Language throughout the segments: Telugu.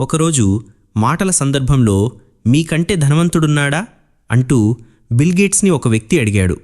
ఒకరోజు మాటల సందర్భంలో మీకంటే ధనవంతుడున్నాడా? అంటూ బిల్ గేట్స్ని ఒక వ్యక్తి అడిగాడు.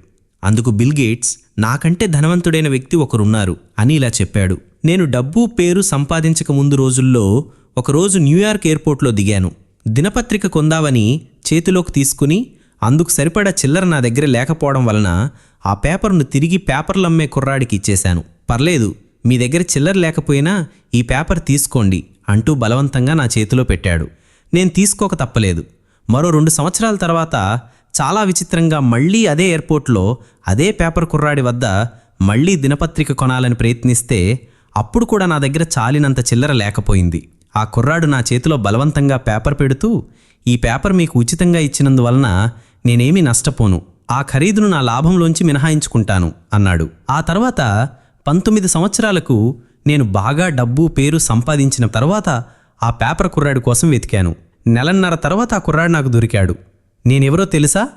అందుకు బిల్గేట్స్ నాకంటే ధనవంతుడైన వ్యక్తి ఒకరున్నారు అని ఇలా చెప్పాడు. నేను డబ్బు పేరు సంపాదించక ముందు రోజుల్లో ఒకరోజు న్యూయార్క్ ఎయిర్పోర్ట్లో దిగాను. దినపత్రిక కొందామని చేతిలోకి తీసుకుని అందుకు సరిపడా చిల్లర నా దగ్గర లేకపోవడం వలన ఆ పేపర్ను తిరిగి పేపర్లు అమ్మే కుర్రాడికి ఇచ్చేశాను. పర్లేదు మీ దగ్గర చిల్లర లేకపోయినా ఈ పేపర్ తీసుకోండి అంటూ బలవంతంగా నా చేతిలో పెట్టాడు. నేను తీసుకోక తప్పలేదు. మరో రెండు సంవత్సరాల తర్వాత చాలా విచిత్రంగా మళ్ళీ అదే ఎయిర్పోర్ట్లో అదే పేపర్ కుర్రాడి వద్ద మళ్ళీ దినపత్రిక కొనాలని ప్రయత్నిస్తే అప్పుడు కూడా నా దగ్గర చాలినంత చిల్లర లేకపోయింది. ఆ కుర్రాడు నా చేతిలో బలవంతంగా పేపర్ పెడుతూ ఈ పేపర్ మీకు ఉచితంగా ఇచ్చినందువలన నేనేమీ నష్టపోను. ఆ ఖరీదును నా లాభంలోంచి మినహాయించుకుంటాను అన్నాడు. ఆ తర్వాత పంతొమ్మిది సంవత్సరాలకు నేను బాగా డబ్బు పేరు సంపాదించిన తర్వాత ఆ పేపర్ కుర్రాడి కోసం వెతికాను. నెలన్నర తర్వాత ఆ కుర్రాడు నాకు దొరికాడు. నేనెవరో తెలుసా?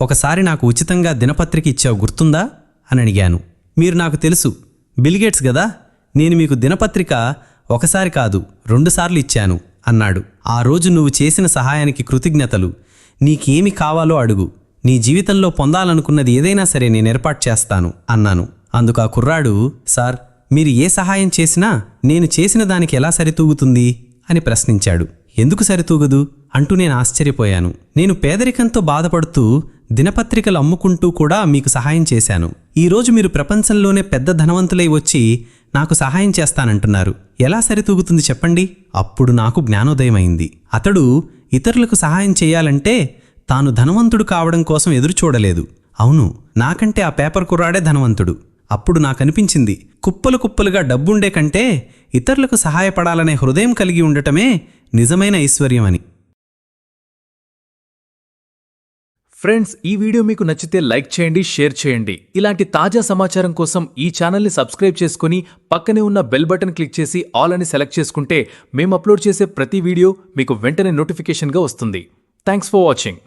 ఒకసారి నాకు ఉచితంగా దినపత్రిక ఇచ్చావు గుర్తుందా? అని అడిగాను. మీరు నాకు తెలుసు బిల్గేట్స్ గదా నేను మీకు దినపత్రిక ఒకసారి కాదు రెండుసార్లు ఇచ్చాను అన్నాడు. ఆ రోజు నువ్వు చేసిన సహాయానికి కృతజ్ఞతలు. నీకేమి కావాలో అడుగు. నీ జీవితంలో పొందాలనుకున్నది ఏదైనా సరే నేను ఏర్పాటు చేస్తాను అన్నాను. అందుకు ఆ కుర్రాడు సార్ మీరు ఏ సహాయం చేసినా నేను చేసిన దానికి ఎలా సరితూగుతుంది? అని ప్రశ్నించాడు. ఎందుకు సరితూగదు? అంటూ నేను ఆశ్చర్యపోయాను. నేను పేదరికంతో బాధపడుతూ దినపత్రికలు అమ్ముకుంటూ కూడా మీకు సహాయం చేశాను. ఈరోజు మీరు ప్రపంచంలోనే పెద్ద ధనవంతులై వచ్చి నాకు సహాయం చేస్తానంటున్నారు. ఎలా సరితూగుతుంది చెప్పండి? అప్పుడు నాకు జ్ఞానోదయమైంది. అతడు ఇతరులకు సహాయం చేయాలంటే తాను ధనవంతుడు కావడం కోసం ఎదురు చూడలేదు అవును నాకంటే ఆ పేపర్ కుర్రాడే ధనవంతుడు. అప్పుడు నాకనిపించింది కుప్పలు కుప్పలుగా డబ్బుండే కంటే ఇతరులకు సహాయపడాలనే హృదయం కలిగి ఉండటమే నిజమైన ఐశ్వర్యం అని ఫ్రెండ్స్ ఈ వీడియో మీకు నచ్చితే లైక్ చేయండి షేర్ చేయండి. ఇలాంటి తాజా సమాచారం కోసం ఈ ఛానల్ని సబ్స్క్రైబ్ చేసుకుని పక్కనే ఉన్న బెల్ బటన్ క్లిక్ చేసి ఆల్ అని సెలెక్ట్ చేసుకుంటే మేము అప్లోడ్ చేసే ప్రతి వీడియో మీకు వెంటనే నోటిఫికేషన్గా వస్తుంది. Thanks for watching.